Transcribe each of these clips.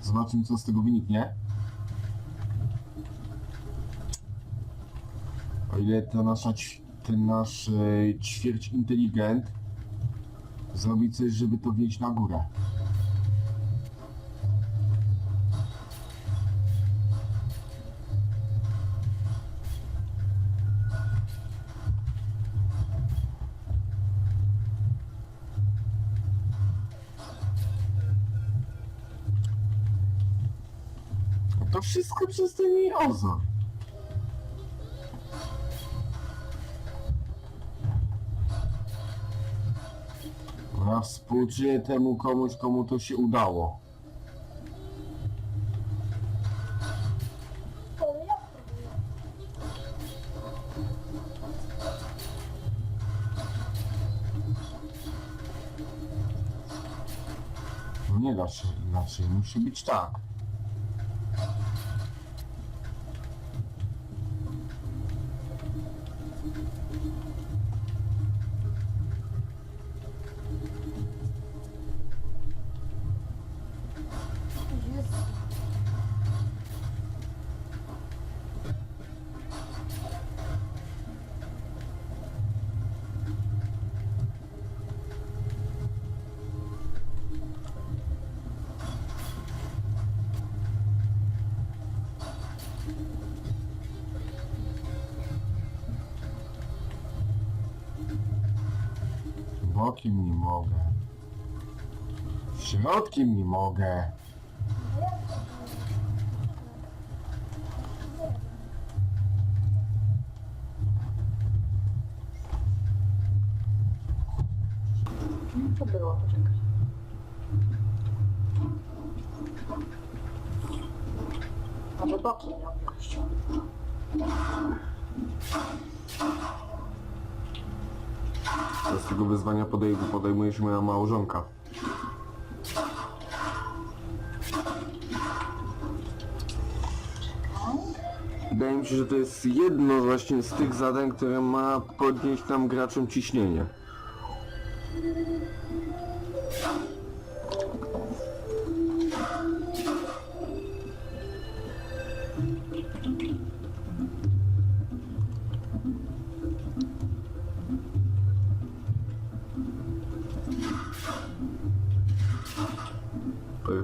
Zobaczymy co z tego wyniknie. O ile ta nasza, ten nasz e, ćwierć inteligent zrobi coś, żeby to wieść na górę. To wszystko przez ten jej ozon. Ja współczuję temu komuś, komu to się udało. Nie da się inaczej, musi być tak. Bokiem nie mogę. Środkiem nie mogę. Co było? Poczekaj. Może boki nie opuścił. Z tego wyzwania podej podejmuje się moja małżonka. Wydaje mi się, że to jest jedno właśnie z tych zadań, które ma podnieść nam graczom ciśnienie.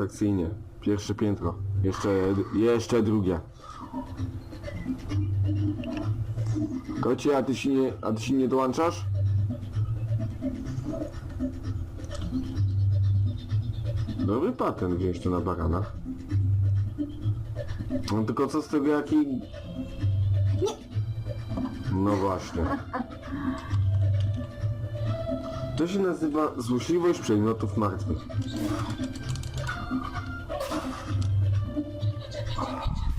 Perfekcyjnie. Pierwsze piętro. Jeszcze, jeszcze drugie. Kocie, a ty się nie, a ty się nie dołączasz? Dobry patent wziąć to na baranach. No tylko co z tego jaki... No właśnie. To się nazywa złośliwość przedmiotów martwych. Thank you.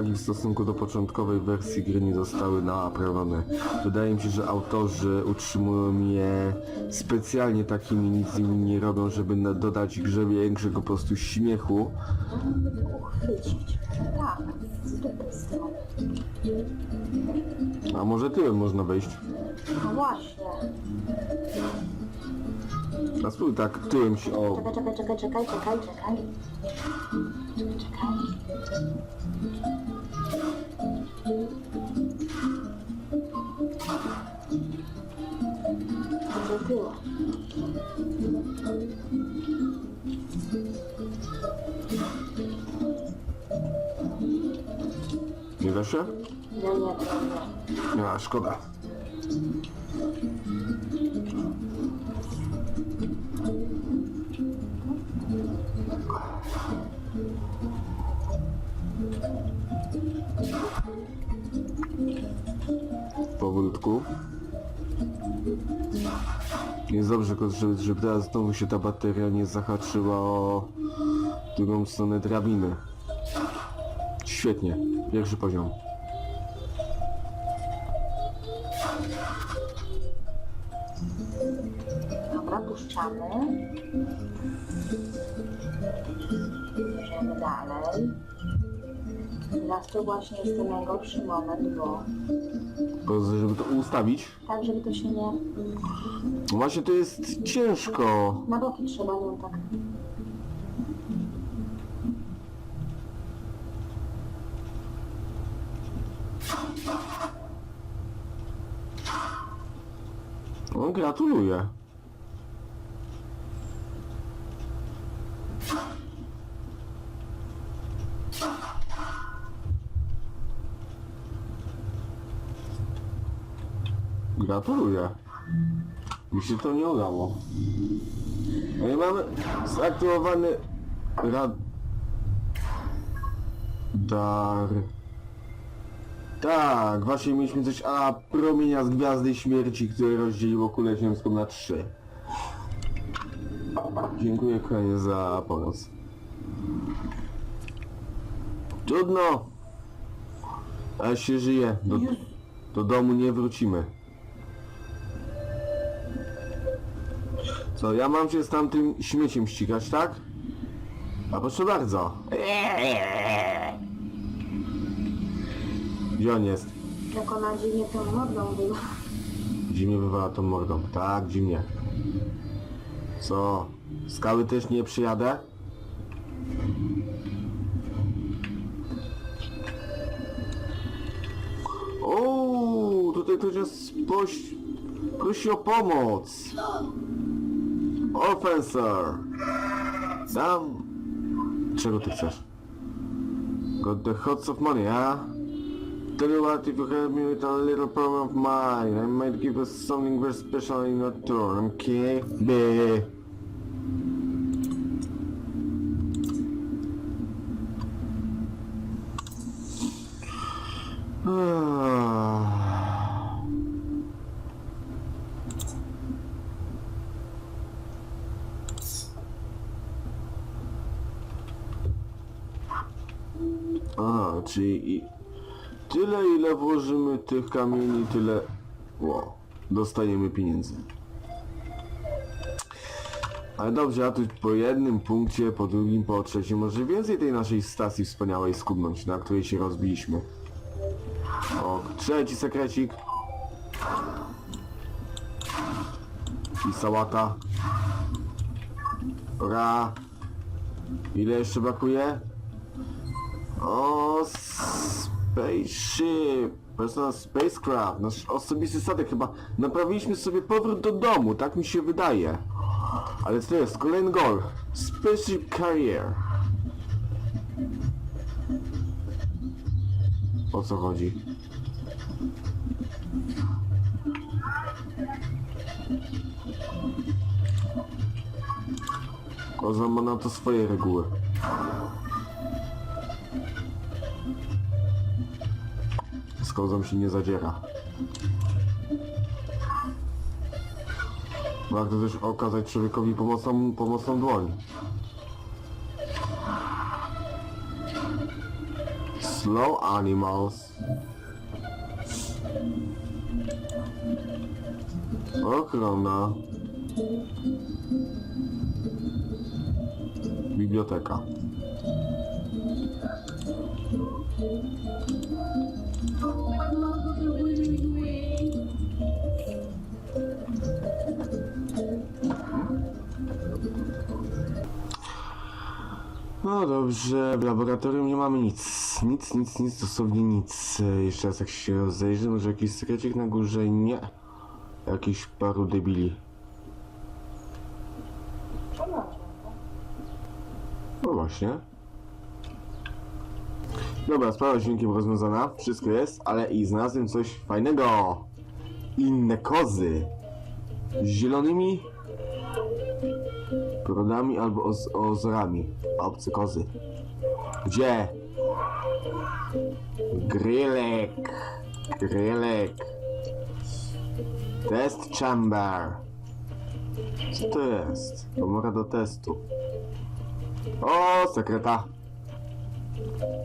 Błędy i bugi w stosunku do początkowej wersji gry nie zostały naprawione. Wydaje mi się, że autorzy utrzymują je specjalnie takimi, nic z nimi nie robią, żeby dodać grze większego po prostu śmiechu. A może tyłem można wejść? No właśnie. A spróbuj tak, tyłem się, o, Czekaj, czekaj, czekaj, czekaj, czekaj, czekaj. Czekaj. Do tyłu. nie? Nie, nie, to nie. Nie, a szkoda. powolutku. Jest dobrze, żeby, żeby teraz znowu się ta bateria nie zahaczyła o drugą stronę drabiny. Świetnie. Pierwszy poziom. Dobra, puszczamy. Teraz to właśnie jest ten najgorszy moment, bo Po- Żeby to ustawić. tak, żeby to się nie... No Właśnie to jest ciężko. Na boki trzeba ją tak... No, gratuluję. Gratuluję. Mi się to nie udało. No i mamy zaktywowany radar. Tak, właśnie mieliśmy coś a promienia z Gwiazdy Śmierci, które rozdzieliło kulę ziemską na trzy. Dziękuję kochanie za pomoc. Trudno. Ale się żyje. Do, do domu nie wrócimy. Co, ja mam się z tamtym śmieciem ścigać, tak? A proszę bardzo. Gdzie on jest? Jak ona dziwnie tą mordą była. Zimnie wywala tą mordą. Tak, zimnie. Co? Skały też nie przyjadę? O, tutaj ktoś nas prosi, prosi o pomoc. Offensor. Dam. Czego ty chcesz? Got the hots of money, huh? Tell you what, if you help me with a little problem of mine, I might give us something very special in return, okay? Be. Tych kamieni, tyle wow, dostajemy pieniędzy. Ale dobrze, a tu po jednym punkcie, po drugim, po trzecim, może więcej tej naszej stacji wspaniałej skubnąć, na której się rozbiliśmy. O, trzeci sekrecik. I sałata. Ra. Ile jeszcze brakuje? O, spaceship, personal spacecraft, nasz osobisty statek chyba. Naprawiliśmy sobie powrót do domu, tak mi się wydaje. Ale to jest? Kolejny gol. Spaceship Carrier. O co chodzi? Koza ma na to swoje reguły. Z kozą się nie zadziera. Warto też okazać człowiekowi pomocną, pomocną dłoń. Slow animals. Ochrona. Biblioteka. No dobrze, w laboratorium nie mamy nic. Nic, nic, nic, dosłownie nic. Jeszcze raz jak się rozejrzę, może jakiś sekrecik na górze? Nie. Jakiś paru debili. No właśnie. Dobra, sprawa z dźwiękiem rozwiązana, wszystko jest, ale i znalazłem coś fajnego. Inne kozy. Z zielonymi brodami albo oz ozorami. Obce kozy. Gdzie? Grylek. Grylek. Test chamber. Co to jest? Komora do testu. O, sekreta.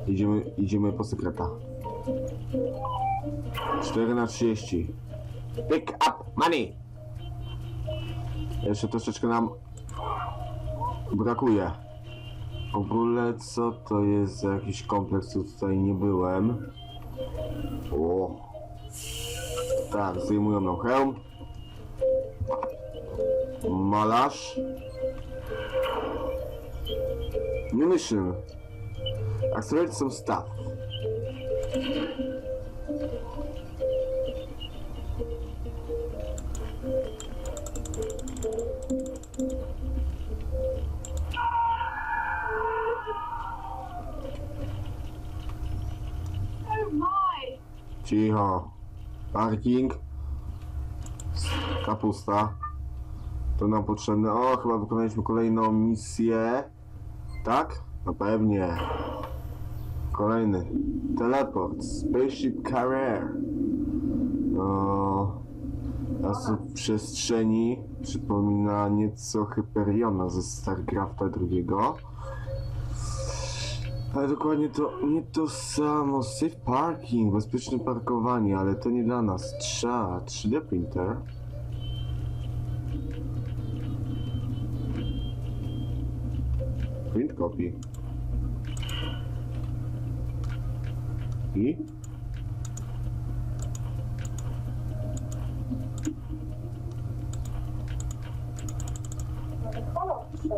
Idziemy, idziemy po sekreta. 4 na 30. Pick up money. Jeszcze troszeczkę nam brakuje. W ogóle co to jest za jakiś kompleks, tu tutaj nie byłem. O. Tak, zdejmują nam hełm. Malarz. Munition. Accelerate some stuff. Cicho. Parking. Kapusta. To nam potrzebne. O, chyba wykonaliśmy kolejną misję. Tak? No pewnie. Kolejny. Teleport. Spaceship Carrier. No. Zasób przestrzeni przypomina nieco Hyperiona ze StarCrafta drugiego. Ale dokładnie to nie to samo. Safe parking, bezpieczne parkowanie, ale to nie dla nas. Trza, 3D printer. Print copy. I?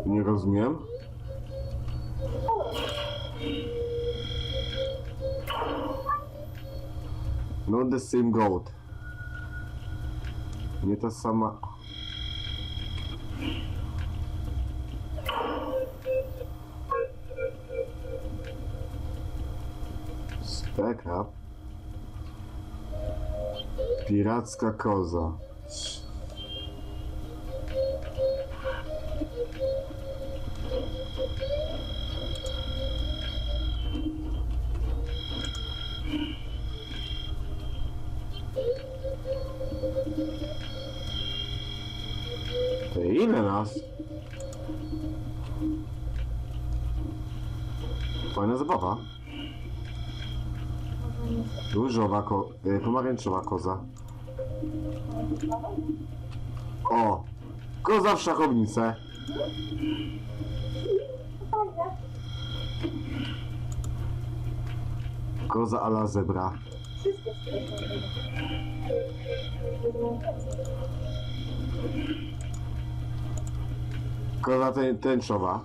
Nie rozumiem. Not the same goat. Nie ta sama. Up. Piracka koza. To ile nas? Fajna zabawa. Różowa ko... y, pomarańczowa koza. O! Koza w szachownicę. Koza ala zebra. Koza tę- tęczowa.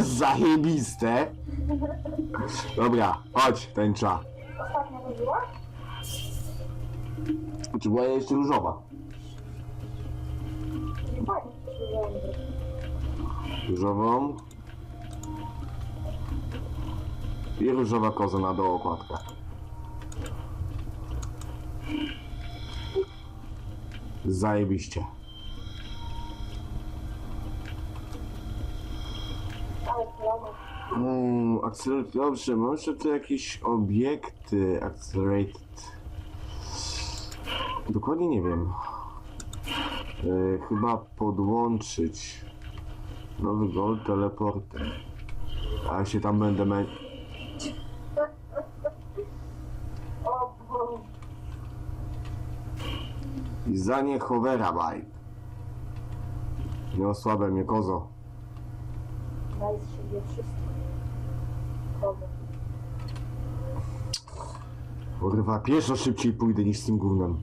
Zajebiste. Dobra, chodź, tęcza. Ostatnia to była? Czy była jeszcze różowa? Różową. I różowa koza na dół okładkę. Zajebiście. Ale. Accelerate, dobrze, może tu jakieś obiekty accelerated. Dokładnie nie wiem. E, chyba podłączyć. Nowy gold teleporter. A się tam będę Boże. I za nie hovera baj. Nie osłabę mnie kozo. Daj z siebie wszystko. Kurwa, pieszo szybciej pójdę niż z tym gównem.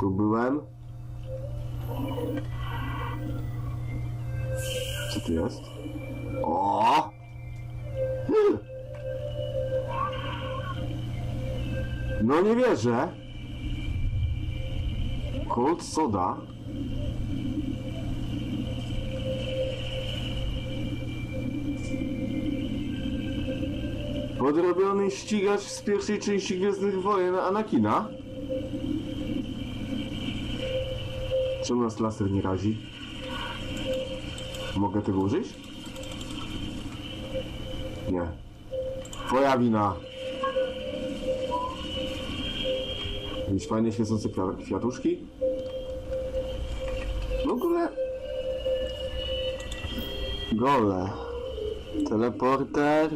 Tu byłem. Co tu jest? O! No nie wierzę. Cold soda. Podrobiony ścigacz z pierwszej części Gwiezdnych Wojen Anakina. Czemu nas laser nie razi? Mogę tego użyć? Nie. Twoja wina. Jakieś fajnie świecące kwia- kwiatuszki? W ogóle... Gole. Teleporter.